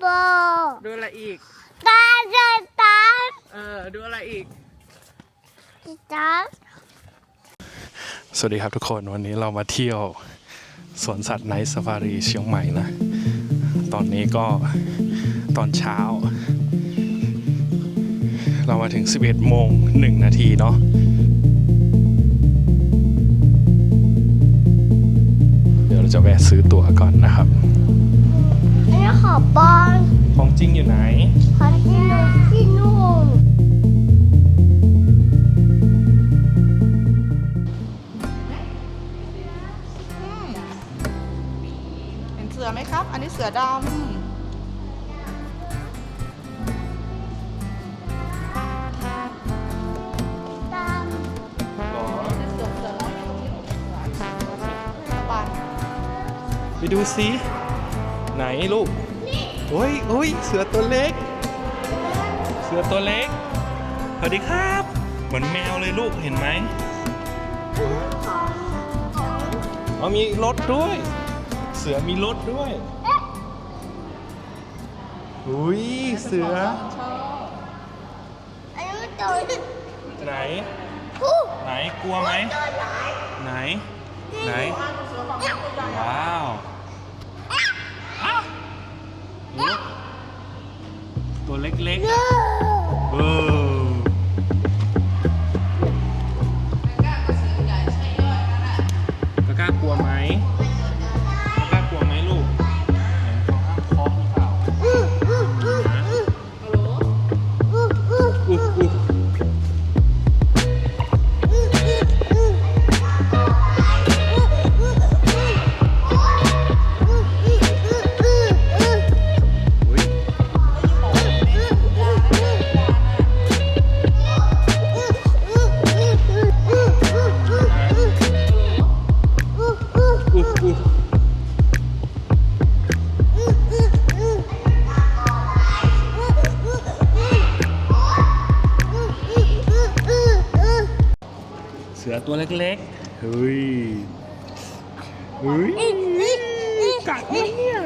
โบดูอะไรอีก ตาตาตาเออ ดูอะไรอีก ตาสวัสดีครับทุกคนวันนี้เรามาเที่ยวสวนสัตว์ไนท์ซาฟารีเชียงใหม่นะ ตอนนี้ก็ตอนเช้า เรามาถึง 11 โมง 1 นาทีเนาะเดี๋ยวเราจะแวะซื้อตั๋วก่อนนะครับอั นนี้ขอบอลของจริงอยู่ไหน ขอที่นุ่มที่นุ่มเห็นเสือไหมครับ อันนี้เสือดตามำเสือเสือร้อยตรงนี้สบายไปดูสิไหนลูก โอ้ยโอ้ยเสือตัวเล็ก เสือตัวเล็ก สวัสดีครับ เหมือนแมวเลยลูกเห็นไหมอ๋อมีรถด้วย เสือมีรถด้วยอุ้ยเสืออันนี้ตัวไหน ผู้ไหนกลัวไหม ตัวไหนไหน ไหน ว้าวนี่ ตัวเล็กๆอะ เฮ้ย เฮ้ย กัดไหมเนี่ย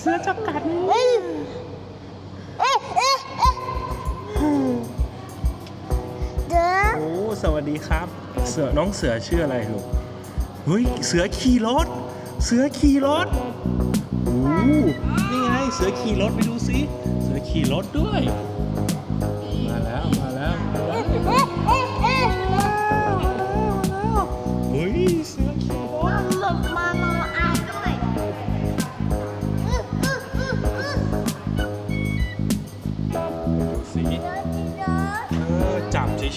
เสือจะกัดไหมโอ้ สวัสดีครับ เสือน้องเสือชื่ออะไรลูก เฮ้ย เสือขี่รถ เสือขี่รถโอ้นี่ไง เสือขี่รถไปดูสิ เสือขี่รถด้วย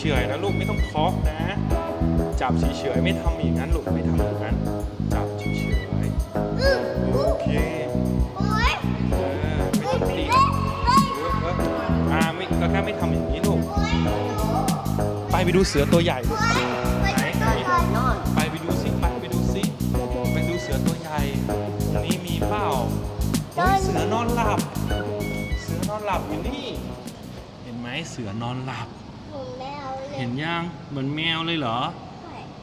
ฉยๆนะลูกไม่ต้องเคาะนะ จับเฉยๆไม่ทำอย่างนั้นลูกไม่ทำอย่างนั้น จับเฉยๆโอเคเออไม่ต้องตีเออเอออ่าไม่ก็แค่ไม่ทำอย่างนี้ลูก ไปไปดูเสือตัวใหญ่ลูกไหนไหนไปไปดูสิไปไปดูสิไปดูเสือตัวใหญ่ตรงนี้มีเปล่าเฮ้ยเสือนอนหลับ เสือนอนหลับอยู่นี่ เห็นไหมเสือนอนหลับ เห็นยังเหมือนแมวเลยเหรอ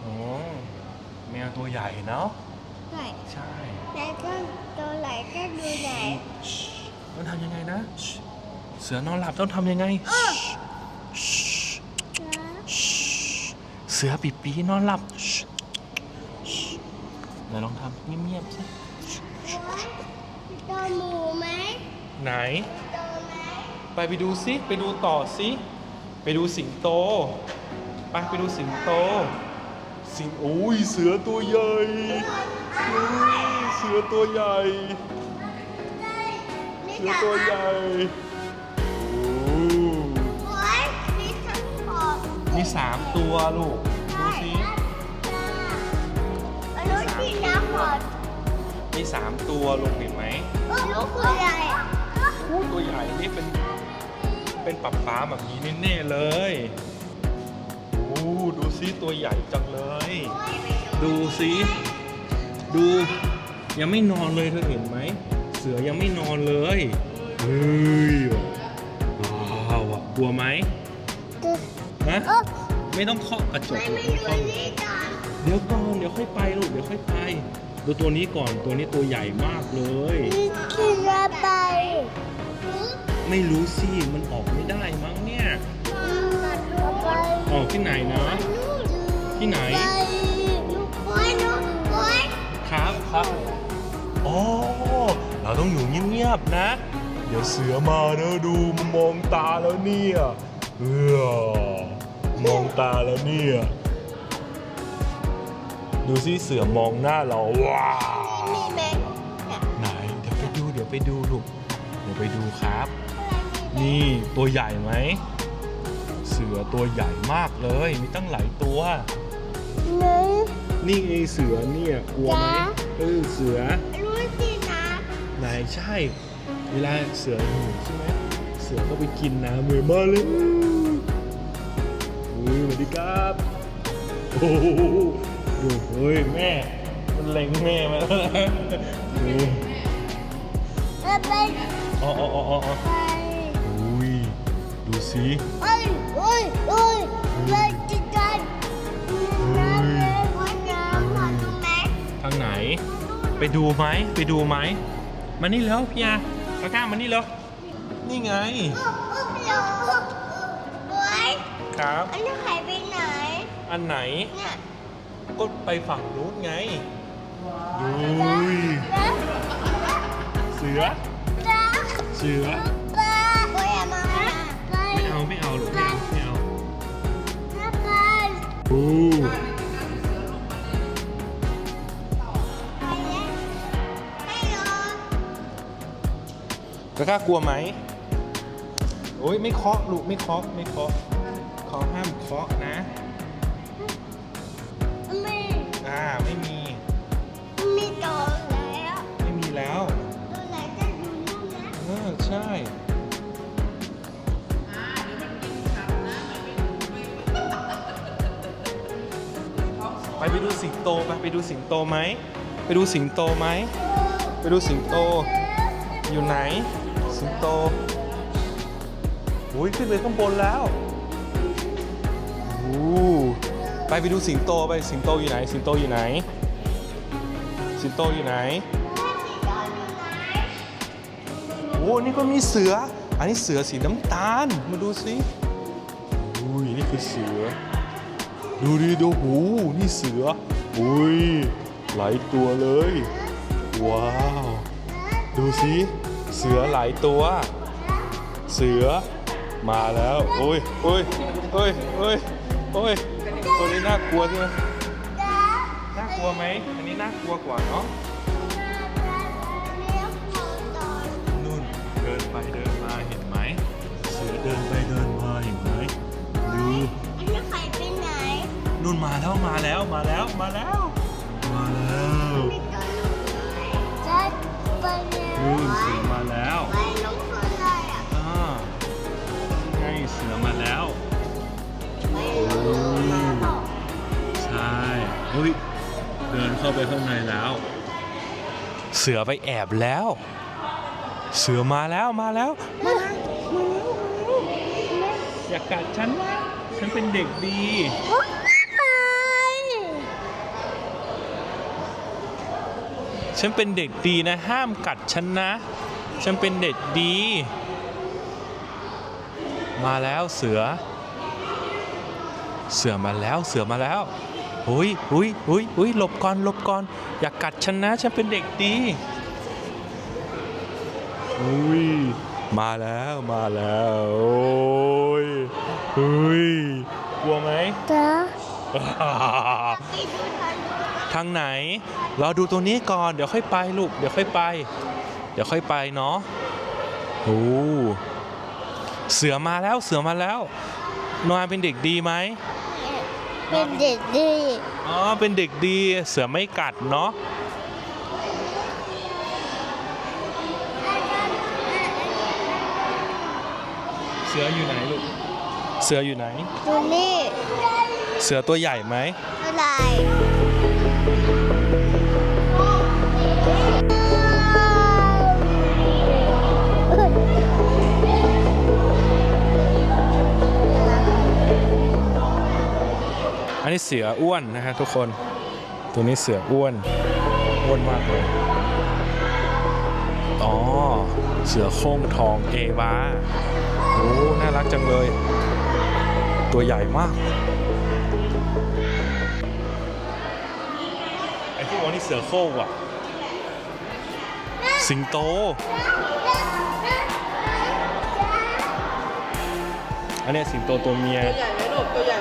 โอ้แมวตัวใหญ่เนาะใช่แล้วก็ตัวไหนก็ดูไหนต้องทำยังไงนะ เสือนอนหลับต้องทำยังไง เสือปีปีนอนหลับไหนลองทำเงียบๆสิตัวหมูไหมไหนตัวไหมไปไปดูสิ ไปดูต่อสิ ไปดูสิงโตไปไปดูสิงโต สิงโอ้ยเสือตัวใหญ่เฮ้ยเสือตัวใหญ่นี่เสือจะตัวใหญ่โอ้โอ้ยนี่ฉันขอมีสามตัวลูก ดูสิอันนู้นที่น้ำหมดมีสามตัวลูกเห็นไหมลูกคืออะไรโอ้ตัวใหญ่นี่เป็น เป็นปับป้าแบบนี้แน่ๆเลยโอ้ดูสิตัวใหญ่จังเลย ดูสิดูยังไม่นอนเลยเธอเห็นไหม เสือยังไม่นอนเลยเฮ้ยว้าวอะกลัวไหมฮะเออไม่ต้องเคาะกระจกไม่หรอกไม่ไม่ดูต้องนี่ก่อนเดี๋ยวก่อนเดี๋ยวค่อยไปลูกเดี๋ยวค่อยไปดูตัวนี้ก่อนตัวนี้ตัวใหญ่มากเลยนี่คืออะไรไม่รู้สิมันออก ไม่ได้มั้งเนี่ยไปออกที่ไหนนะ ที่ไหนไปลูกบอยลูกบอยครับครับอ๋อเราต้องอยู่เงียบๆนะ เดี๋ยวเสือมานะดูมันมองตาแล้วเนี่ยเออมองตาแล้วเนี่ยดูสิเสือมองหน้าเราว้าวมีแม็กเนี่ยไหนเดี๋ยวไปดูเดี๋ยวไปดูลูกเดี๋ยวไปดูครับ นี่ตัวใหญ่ไหม เสือตัวใหญ่มากเลย มีตั้งหลายตัว หนึ่ง นี่ไงเสือเนี่ยกลัวไหมจ๊ะ เออเสือ รู้สินะไหนใช่ เวลาเสือหิวใช่ไหมเสือก็ไปกินน้ำเลยมาเลยอุ้ยสวัสดีครับโอ้โหดูเฮ้ยแม่ มันเล็งแม่มาแล้วนะดูเราไปอ๋ออ๋ออ๋ออ๋อไปอุ้ยดู สิเอ้ยเอ้ยเอ้ยเราจะกันน้ำแม่ก็น้ำมาดูแม่ทางไหน ไปดูไหมไปดูไหมมานี่แล้วพี่ยาตะกร้ามานี่แล้วนี่ไงเราบอยครับ อันนี้หายไปไหนอันไหนเนี่ยก็ไปฝั่งนู้นไงดูยแล้วเสือแล้วเสือ กร้ากลัวไหมโอ้ยไม่เคาะลูกไม่เคาะไม่เคาะเขาห้ามเคาะนะไม่อ่าไม่มีมีตัวแล้วไม่มีแล้วตัวไหนจะอยู่นู่นนะเออใช่ไปไปดูสิงโตไปไปดูสิงโตไหมไปดูสิงโตไหมไปดูสิงโตอยู่ไหน สิงโตอุ้ยขึ้นไปข้างบนแล้วอู้ไปไปดูสิงโตไปสิงโตอยู่ไหน สิงโตอยู่ไหน สิงโตอยู่ไหนโอ้นี่ก็มีเสือ อันนี้เสือสีน้ำตาล มาดูสิอุ้ยนี่คือเสือ ดูดิดูหูนี่เสือ อุ้ยหลายตัวเลย ว้าว ดูสิ เสือหลายตัว เสือมาแล้วโอ้ยโอ้ยโอ้ยโอ้ยโอ้ยตัวนี้น่ากลัวใช่ไหมน่ากลัวไหมอันนี้น่ากลัวกว่าเนาะนู่นเดินไปเดินมาเห็นไหมเสือเดินไปเดินมาเห็นไหมดูอันนี้ใครไปไหนนู่นมาแล้วมาแล้วมาแล้วมาแล้ว เฮ้ยเดินเข้าไปข้างในแล้ว เสือไปแอบแล้ว เสือมาแล้วมาแล้วมาแล้วมาแล้วอย่ากัดฉันนะฉันเป็นเด็กดี ฉันเป็นเด็กดีนะ ห้ามกัดฉันนะ ฉันเป็นเด็กดี มาแล้วเสือ เสือมาแล้วเสือมาแล้ว หุยหุยหุยหุยหลบก่อนหลบก่อน อย่ากัดฉันนะฉันเป็นเด็กดีอุ้ยมาแล้วมาแล้วโอ้ยหุยกลัวไหมจ้าอ่าไปดูทันดูทางไหนเราดูตรงนี้ก่อนเดี๋ยวค่อยไปลูกเดี๋ยวค่อยไป เดี๋ยวค่อยไปเนาะโอ้เสือมาแล้วเสือมาแล้วนวาเป็นเด็กดีไหม เป็นเด็กดีอ๋อเป็นเด็กดีเสือไม่กัดเนาะเสืออยู่ไหนลูก เสืออยู่ไหนดูนี่เสือตัวใหญ่ไหมอะไรอั นนี้เสืออ้วนนะฮะทุกคน ตัวนี้เสืออ้วน อ้วนมากเลย อ๋อ เสือโคร่งทองเอวาโอ้น่ารักจังเลย ตัวใหญ่มากไอ้ที่ว่านี่เสือโคร่งว่ะ สิงโตอันนี้สิงโตตัวเมีย ตัวใหญ่ไหมลูกตัวใหญ่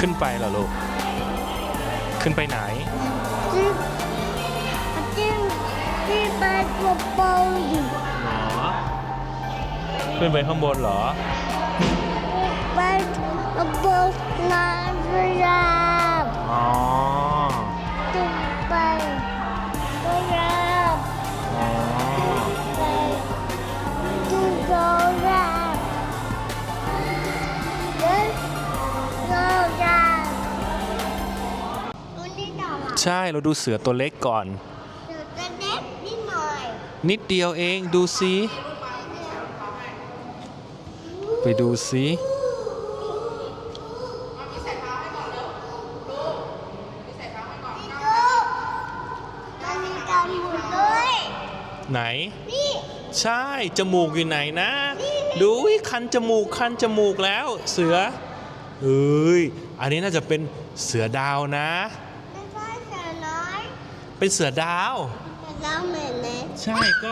ขึ้นไปเหรอลูก ขึ้นไปไหนที่ที่ที่ไปกระโปรงอยู่หรอ ขึ้นไปข้างบนเหรอ ไปกระโปรงนานเวลาอ๋อ ใช่เราดูเสือตัวเล็กก่อน เดี๋ยวจะเด็กนิดหน่อยนิดเดียวเองดูซิไปดูซินี่ดูมันมีการหมุนด้วยไหน นี่ ใช่จมูกอยู่ไหนนะ ดูอุ๊ยคันจมูกคันจมูกแล้ว เสือเอ้ยอันนี้น่าจะเป็นเสือดาวนะ ไม่ใช่เสือน้อย เป็นเสือดาวแต่เราเหมือนเล็กใช่ก็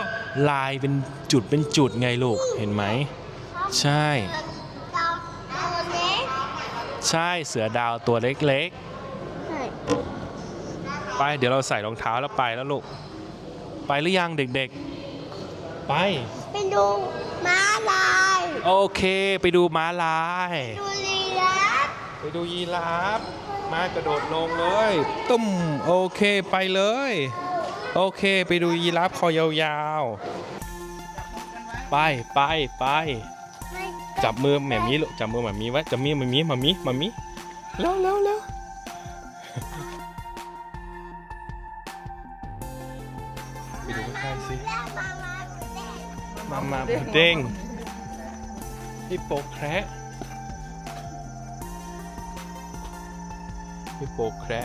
ลายเป็นจุดเป็นจุดไงลูกเห็นไหม ใช่ เราตัวเล็กใช่เสือดาวตัวเล็กใช่ๆ ไปเดี๋ยวเราใส่รองเท้าแล้วไปแล้วลูก ไปหรือยังเด็กๆ ไป ไปดูม้าลาย โอเค ไปดูม้าลาย ดูลีลับ ไปดูยีราฟมากระโดดลงเลย ตุ้มโอเคไปเลย โอเคไปดูยีราฟคอยาวๆ ไปไปไปจับมือแหม่มนี้ลูกจับมือแหม่มนี้ไว้จับมือแหม่มนี้มามีมามีเร็วเร็วเร็วไปดูใกล้ๆสิแล้วมามาเด็กมามาพุดเด้งฮิปโปแคระ ฮิปโปแคระ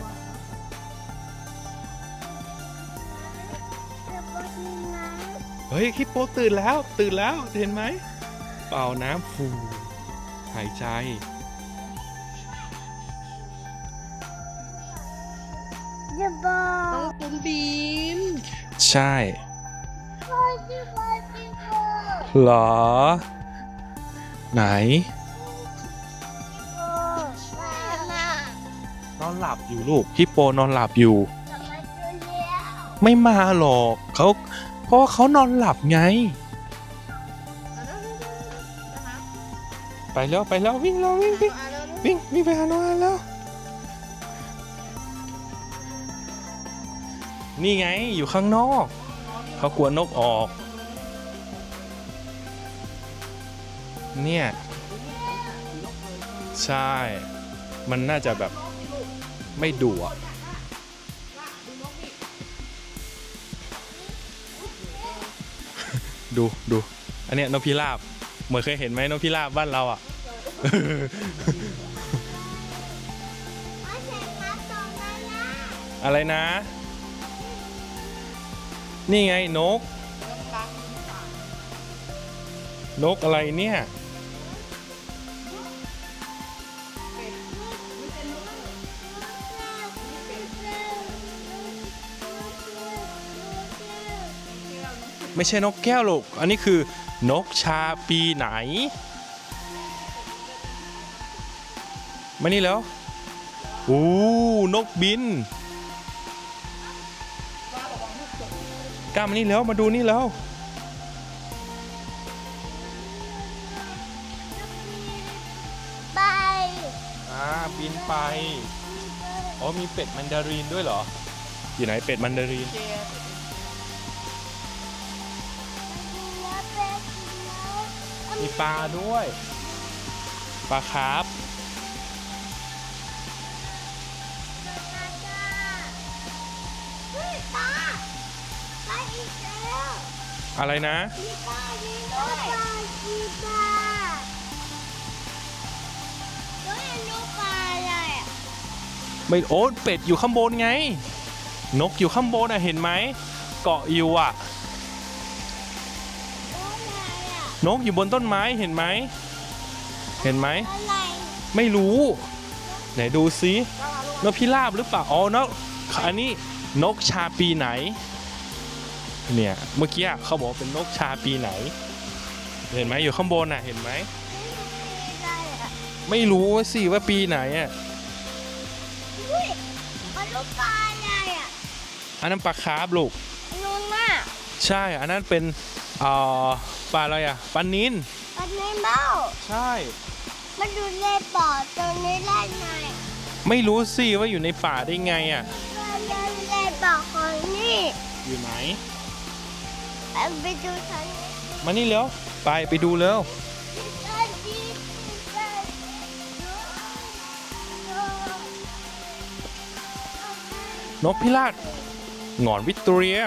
จะบอกนี่นะเฮ้ยฮิปโปตื่นแล้ว ตื่นแล้วเห็นไหม เป่าน้ำฟูหายใจจะบอกน้องบุ๋มบีมใช่พ่อที่พ่อที่พ่อเหรอ ไหน หลับอยู่ลูกฮิปโปนอนหลับอยู่ทำไมตัวเลี้ยวไม่มาหรอกเขาเพราะว่าเขานอนหลับไง ไปแล้วไปแล้ววิ่งแล้ววิ่งวิ่งวิ่งวิ่งไปหาน้องอันแล้ว นี่ไงอยู่ข้างนอก เขากลัวนกออก เนี่ย ใช่ มันน่าจะแบบ ไม่ดุอะดูดูอันเนี้ยนกพิราบ เหมือนเคยเห็นไหมนกพิราบบ้านเราอะไม่ใช่น้ำตรงนั้นนะอะไรนะ นี่ไงนก นกอะไรเนี่ย ไม่ใช่นกแก้วหรอกอันนี้คือนกชาปีไหน มานี่แล้วโอ้นกบินกล้ามานี่แล้วมาดูนี่แล้วไปอ่าบินไปอ๋อมีเป็ดมันดารินด้วยเหรอ อยู่ไหนเป็ดมันดาริน มีปลาด้วย ปลาคาร์ฟเฮ้ยตาอะไรนะมีปลามีด้วยปลากีตาแล้วเห็นนกปลาอะไรอะไม่โอ้เป็ดอยู่ข้างบนไง นกอยู่ข้างบนอะเห็นไหม เกาะอยู่อะ นกอยู่บนต้นไม้เห็นไหม เห็นไหม อะไรไม่รู้ ไหนดูซินกพิราบหรือเปล่า อ๋อนกอันนี้นกชาปีไหน เนี่ย เมื่อกี้เขาบอกว่าเป็นนกชาปีไหน เห็นไหมอยู่ข้างบนน่ะ เห็นไหมอะไรอะไม่รู้สิว่าปีไหนอะ อุ้ยมันลูกปลาอะไรอะอันนั้นปลาคาร์ฟลูกนุ่นน่ะใช่ อันนั้นเป็น เอ่อปลาอะไรอะปลานินมันไม่เบ้าใช่ มันอยู่ในปอดตรงนี้ได้ไงไม่รู้สิว่าอยู่ในป่าได้ไงอะ มันอยู่ในปอดของนี่อยู่ไหน เอาไปดูฉันมานี่เร็วไปไปดูเร็วฉันดีฉันดูนกพิราบหงอนวิกตอเรีย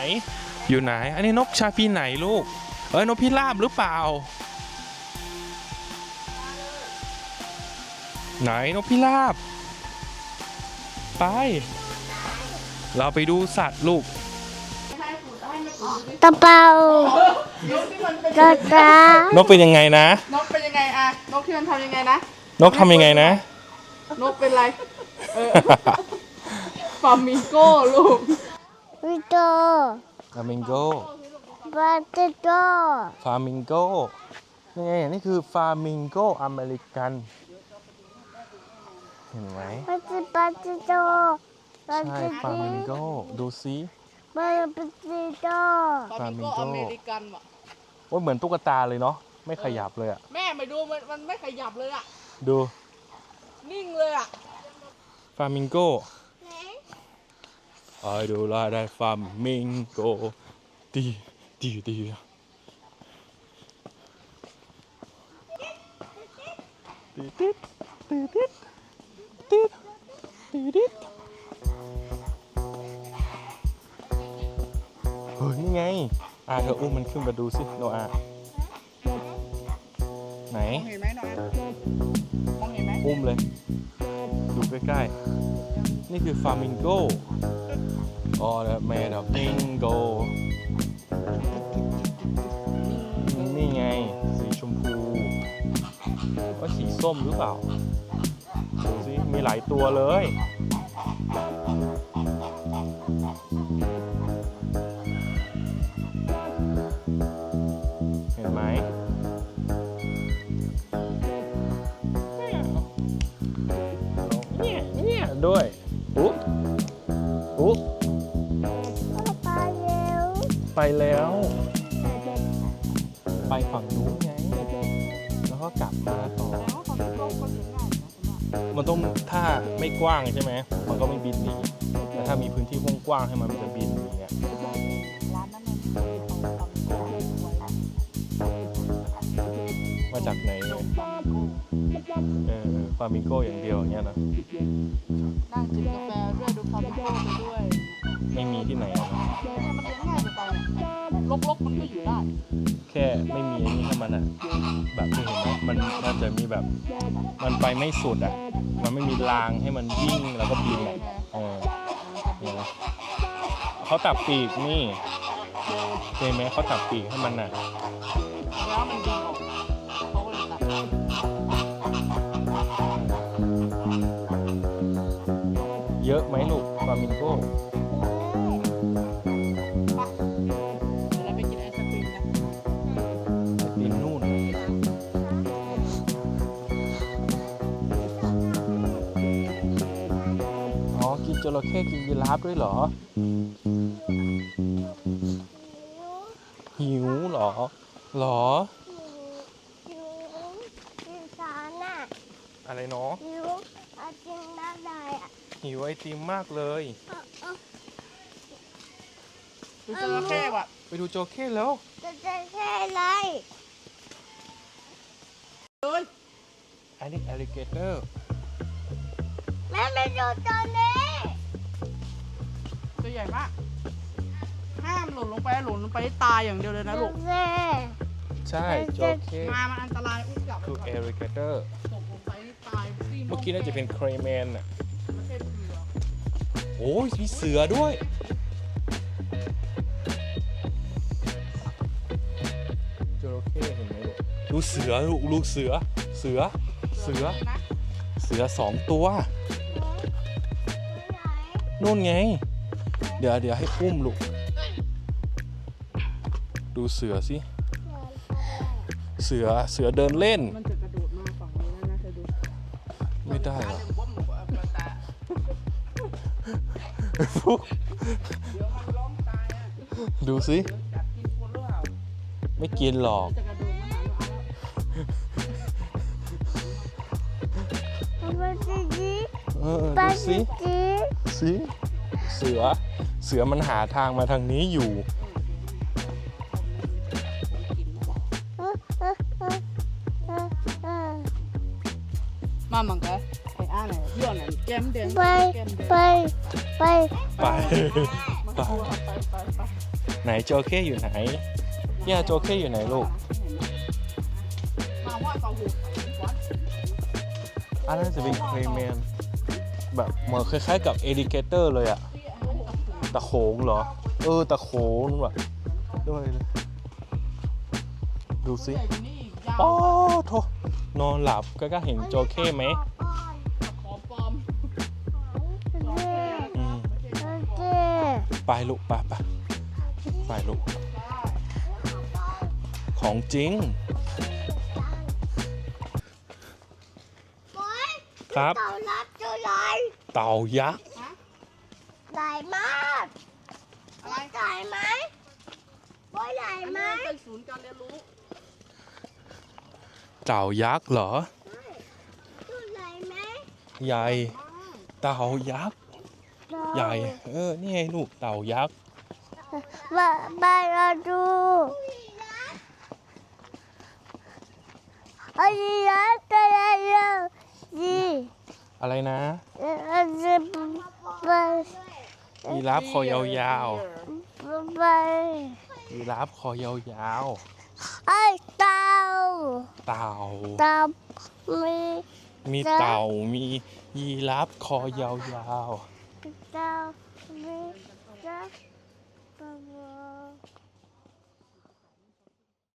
อยู่ไหนอยู่ไหน อันนี้นกชาปีไหนลูก เอ้ยนกพิราบหรือเปล่า ไหนนกพิราบ ไป เราไปดูสัตว์ลูกตะเปานกที่มันเป็นกระตานกเป็นยังไงนะ นกเป็นยังไงอะนกที่มันทำยังไงนะ นกทำยังไงนะ นกเป็นไร เออฟามิงโก้ลูก วิโตฟามิงโกปาเตโตฟามิงโกนี่ไงนี่คือฟามิงโกอเมริกัน เห็นไหมปาเตปาเตโตปาใช่เตฟามิงโกดูซิปาเตโตฟามิงโก้ฟาอมิงโก้เมริกันว่ะ ว่าเหมือนตุ๊กตาเลยเนาะ ไม่ขยับเลยอะแม่มาดูมันมันไม่ขยับเลยอะดู นิ่งเลยอะฟามิงโก I do like that flamingo ดีดีดีตีดิดตีดิดตีดตีดิดเฮ้ยนี่ไง อ่าเธออุ้มมันขึ้นมาดูสิโนอาไหน มองเห็นไหมน้องมองเห็นไหม อุ้มเลย ดูใกล้ๆ นี่คือฟามิงโก All that made of bingo นี่ไง สีชมพูว่าสีส้มหรือเปล่าดูสิมีหลายตัวเลย ไปแล้ว ไปฝั่งนู้นไง แล้วก็กลับมาต่อ มันต้องถ้าไม่กว้างใช่ไหม มันก็ไม่บินหนีแต่ถ้ามีพื้นที่กว้างๆให้มันมันจะบินอย่างเงี้ยมาจากไหนเนี่ยเออฟามิงโกอย่างเดียวอย่างเงี้ยนะนั่งจิบกาแฟด้วยดูฟามิงโก้ไปด้วย ไม่มีที่ไหนเลยมันเลี้ยงง่ายจะตายเนี่ยลกๆมันก็อยู่ได้ แค่ไม่มีอ้นี่ให้มันอะ แบบที่เห็นไหมมันมันจะมีแบบ มันไปไม่สุดอะ มันไม่มีรางให้มันวิ่งแล้วก็บินอะเออเนี่ยนะเขาตับปีกนี่เห็นไหมเขาตับปีกให้มันอะแล้วมันบินออกเขาเลยตัดเยอะไหมลูกฟามิงโก้ จระเข้กินยีราฟด้วยเหรอ หิวเหรอเหรออยู่อยู่สาน่ะอะไรเนาะอยู่อาจิงน่าได้อะหิวไอติมมากเลยดูจระเข้ว่ะ ไปดูจระเข้แล้วจะจะแค่อะไรเฮ้ยอันนี้ alligator แม่ไปดูตอนนี้ ตัวใหญ่มาก ห้ามหล่นลงไปหล่นลงไปตายอย่างเดียวเลยนะลูกแม่ใช่โจเคมามันอันตรายอุ้มกลับคือเอริเกเตอร์ตกลงไปนี่ตายซี่เมื่อกี้น่าจะเป็นเครแมนอะไม่ใช่เสือโอ้ยมีเสือด้วย จระเข้เห็นไหมลูกดูเสือลูกลูกเสือ เสือ เสือนี่นะเสือสองตัว นู่นไง เดี๋ยวเดี๋ยวให้อุ้มลูก ดูเสือสิ เสือเสือเดินเล่น มันจะกระโดดมาฝั่งนี้แล้วนะเธอดูไม่ได้หรอเดี๋ยวว่าหนูเอาไปตาฟุกเดี๋ยวมันร้องตายอะดูสิเดี๋ยวจับกินคนหรือเปล่าไม่กินหรอกจะกระโดดมาหาเราเอาแล้วปาจิจิเออปาดูจิสิจิสิเสือเสือมันหาทางมาทางนี้อยู่เออเออเออเออเออมามังกะไอ้อ่านไหนย้อนไหนแก้มแดงไปแก้มแดงไปไปไปมันกลัวไปไปไปไหนโจเข้อยู่ไหนเนี่ยโจเข้อยู่ไหนลูกมาว่าต่อหูวัดอันนั้นจะเป็นเครแมนแบบเหมือนคล้ายๆกับเอดิเกเตอร์เลยอะ ตะโขงเหรอ เออตะโขงแบบด้วยเลยดูสิใหญ่กว่านี้อีกยาวโอ้โถนอนหลับก็ก็เห็นโจเข้ไหมขอปลอมอืมโอเคไปลูกไปไปไปลูก ของจริงโอ๊ยครับเต่ารับตัวใหญ่เต่ายักษ์ให ญ่มากอะไรใหญ่ไหมว่าใหญ่อันไหมนี้เป็นศูนย์การเรียนรู้ เต่ายักษ์เหรอตัวใหญ่ไหมใหญ่ เต่ายักษ์ ใหญ่ เออ นี่ไงลูก เต่ายักษ์ มามาเราดูอันนี้นะตัวใหญ่เลยดีอะไรนะ อันนี้ไป ยีราฟคอยาวไปๆยีราฟคอยาวไอ้เต่าๆ เต่า เต่ามีมีจ๊ะเต่า มียีราฟคอยาวเต่ามีจ้าปะ